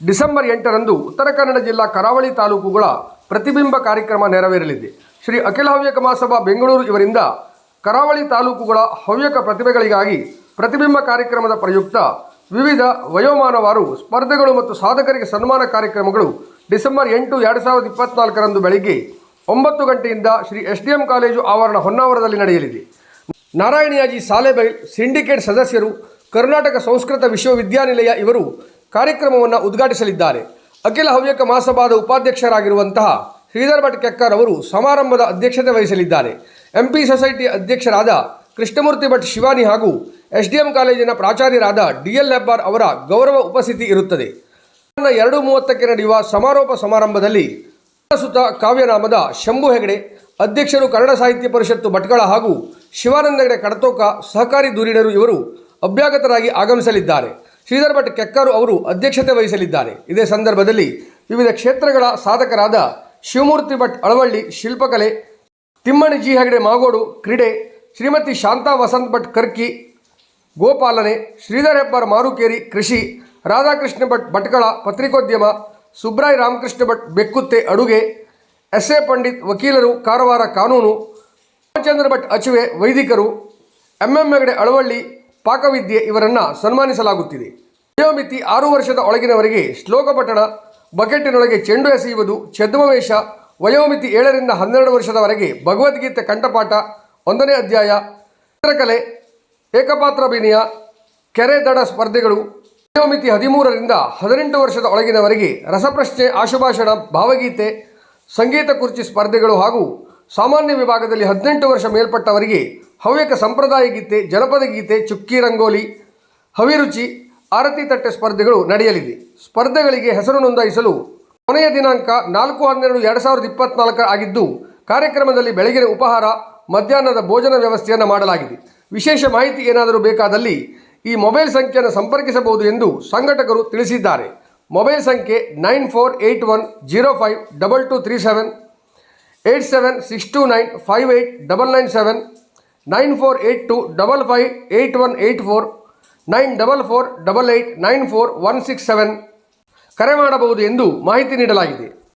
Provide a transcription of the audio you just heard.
December ಎಂಟರಂದು ಉತ್ತರ ಕನ್ನಡ ಜಿಲ್ಲಾ ಕರಾವಳಿ ತಾಲೂಕುಗಳ ಪ್ರತಿಬಿಂಬ ಕಾರ್ಯಕ್ರಮ ನೆರವೇರಲಿದೆ. ಶ್ರೀ ಅಖಿಲ ಹವ್ಯಕ ಮಹಾಸಭಾ ಬೆಂಗಳೂರು ಇವರಿಂದ ಕರಾವಳಿ ತಾಲೂಕುಗಳ ಹವ್ಯಕ ಪ್ರತಿಭೆಗಳಿಗಾಗಿ ಪ್ರತಿಬಿಂಬ ಕಾರ್ಯಕ್ರಮದ ಪ್ರಯುಕ್ತ ವಿವಿಧ ವಯೋಮಾನವಾರು, ಸ್ಪರ್ಧೆಗಳು ಮತ್ತು ಸಾಧಕರಿಗೆ ಸನ್ಮಾನ ಕಾರ್ಯಕ್ರಮಗಳು ಡಿಸೆಂಬರ್ ಎಂಟು ಎರಡು ಸಾವಿರದ ಇಪ್ಪತ್ನಾಲ್ಕರಂದು ಬೆಳಗ್ಗೆ ಒಂಬತ್ತು ಗಂಟೆಯಿಂದ Shri S D M college ಆವರಣ ಹೊನ್ನಾವರದಲ್ಲಿ ನಡೆಯಲಿದೆ. ನಾರಾಯಣಿಯಾಜಿ ಸಾಲೆಬೈಲ್ ಸಿಂಡಿಕೇಟ್ ಸದಸ್ಯರು, ಕರ್ನಾಟಕ ಸಂಸ್ಕೃತ ವಿಶ್ವವಿದ್ಯಾನಿಲಯ ಇವರು ಕಾರ್ಯಕ್ರಮವನ್ನು ಉದ್ಘಾಟಿಸಲಿದ್ದಾರೆ. ಅಖಿಲ ಹವ್ಯಕ ಮಹಾಸಭಾದ ಉಪಾಧ್ಯಕ್ಷರಾಗಿರುವಂತಹ ಶ್ರೀಧರ್ ಭಟ್ ಕೆಕ್ಕರ್ ಅವರು ಸಮಾರಂಭದ ಅಧ್ಯಕ್ಷತೆ ವಹಿಸಲಿದ್ದಾರೆ. ಎಂಪಿ ಸೊಸೈಟಿ ಅಧ್ಯಕ್ಷರಾದ ಕೃಷ್ಣಮೂರ್ತಿ ಭಟ್ ಶಿವಾನಿ ಹಾಗೂ ಎಸ್ ಡಿ ಕಾಲೇಜಿನ ಪ್ರಾಚಾರ್ಯರಾದ ಡಿ ಎಲ್ ಅವರ ಗೌರವ ಉಪಸ್ಥಿತಿ ಇರುತ್ತದೆ. ಎರಡು ಮೂವತ್ತಕ್ಕೆ ನಡೆಯುವ ಸಮಾರೋಪ ಸಮಾರಂಭದಲ್ಲಿ ಸುತ ಕಾವ್ಯನಾಮದ ಶಂಭು ಹೆಗಡೆ, ಅಧ್ಯಕ್ಷರು ಕನ್ನಡ ಸಾಹಿತ್ಯ ಪರಿಷತ್ತು ಭಟ್ಕಳ ಹಾಗೂ ಶಿವಾನಂದ ಹೆಗಡೆ ಕಡತೋಕ ಸಹಕಾರಿ ಧುರೀಣರು ಇವರು ಅಭ್ಯಾಗತರಾಗಿ ಆಗಮಿಸಲಿದ್ದಾರೆ. ಶ್ರೀಧರ್ ಭಟ್ ಕೆಕ್ಕರು ಅವರು ಅಧ್ಯಕ್ಷತೆ ವಹಿಸಲಿದ್ದಾರೆ. ಇದೇ ಸಂದರ್ಭದಲ್ಲಿ ವಿವಿಧ ಕ್ಷೇತ್ರಗಳ ಸಾಧಕರಾದ ಶಿವಮೂರ್ತಿ ಭಟ್ ಅಳವಳ್ಳಿ, ಶಿಲ್ಪಕಲೆ ತಿಮ್ಮಣಿ ಜಿ ಹೆಗಡೆ ಮಾಗೋಡು, ಕ್ರೀಡೆ, ಶ್ರೀಮತಿ ಶಾಂತಾ ವಸಂತ್ ಭಟ್ ಕರ್ಕಿ, ಗೋಪಾಲನೆ, ಶ್ರೀಧರ್ ಹೆಬ್ಬಾರ್ ಮಾರುಕೇರಿ ಕೃಷಿ, ರಾಧಾಕೃಷ್ಣ ಭಟ್ ಭಟ್ಕಳ ಪತ್ರಿಕೋದ್ಯಮ, ಸುಬ್ರಾಯ್ ರಾಮಕೃಷ್ಣ ಭಟ್ ಬೆಕ್ಕುತ್ತೆ ಅಡುಗೆ, ಎಸ್ ಎ ಪಂಡಿತ್ ವಕೀಲರು ಕಾರವಾರ ಕಾನೂನು, ರಾಮಚಂದ್ರ ಭಟ್ ಅಚುವೆ ವೈದಿಕರು, ಎಂ ಎಂ ಹೆಗಡೆ ಅಳವಳ್ಳಿ ಪಾಕವಿದ್ಯೆ ಇವರನ್ನು ಸನ್ಮಾನಿಸಲಾಗುತ್ತಿದೆ. ವಯೋಮಿತಿ ಆರು ವರ್ಷದ ಒಳಗಿನವರಿಗೆ ಶ್ಲೋಕ ಪಠಣ ಬಕೆಟಿನೊಳಗೆ ಚೆಂಡು ಎಸೆಯುವುದು, ಛದ್ಮವೇಷ, ವಯೋಮಿತಿ ಏಳರಿಂದ ಹನ್ನೆರಡು ವರ್ಷದವರೆಗೆ ಭಗವದ್ಗೀತೆ ಕಂಠಪಾಠ, ಒಂದನೇ ಅಧ್ಯಾಯ, ಚಿತ್ರಕಲೆ ಏಕಪಾತ್ರಾಭಿನಯ ಕೆರೆ ದಡ ಸ್ಪರ್ಧೆಗಳು ವಯೋಮಿತಿ ಹದಿಮೂರರಿಂದ ಹದಿನೆಂಟು ವರ್ಷದ ಒಳಗಿನವರಿಗೆ ರಸಪ್ರಶ್ನೆ, ಆಶುಭಾಷಣ, ಭಾವಗೀತೆ, ಸಂಗೀತ ಕುರ್ಚಿ ಸ್ಪರ್ಧೆಗಳು ಹಾಗೂ ಸಾಮಾನ್ಯ ವಿಭಾಗದಲ್ಲಿ ಹದಿನೆಂಟು ವರ್ಷ ಮೇಲ್ಪಟ್ಟವರಿಗೆ ಹವ್ಯಕ ಸಂಪ್ರದಾಯ ಗೀತೆ, ಜನಪದ ಗೀತೆ, ಚುಕ್ಕಿ ರಂಗೋಲಿ ಹವಿರುಚಿ ಆರತಿ ತಟ್ಟೆ ಸ್ಪರ್ಧೆಗಳು ನಡೆಯಲಿದೆ. ಸ್ಪರ್ಧೆಗಳಿಗೆ ಹೆಸರು ನೋಂದಾಯಿಸಲು ಕೊನೆಯ ದಿನಾಂಕ ನಾಲ್ಕು ಹನ್ನೆರಡು ಎರಡು ಸಾವಿರದ ಇಪ್ಪತ್ನಾಲ್ಕರ ಆಗಿದ್ದು, ಕಾರ್ಯಕ್ರಮದಲ್ಲಿ ಬೆಳಗಿನ ಉಪಹಾರ, ಮಧ್ಯಾಹ್ನದ ಭೋಜನ ವ್ಯವಸ್ಥೆಯನ್ನು ಮಾಡಲಾಗಿದೆ. ವಿಶೇಷ ಮಾಹಿತಿ ಏನಾದರೂ ಬೇಕಾದಲ್ಲಿ ಈ ಮೊಬೈಲ್ ಸಂಖ್ಯೆಯನ್ನು ಸಂಪರ್ಕಿಸಬಹುದು ಎಂದು ಸಂಘಟಕರು ತಿಳಿಸಿದ್ದಾರೆ. ಮೊಬೈಲ್ ಸಂಖ್ಯೆ nine four eight one zero five double two three seven eight seven six two nine five eight double nine seven nine four eight two double five eight one eight four, nine double four double eight nine four one six seven ಕರೆ ಮಾಡಬಹುದು ಎಂದು ಮಾಹಿತಿ ನೀಡಲಾಗಿದೆ.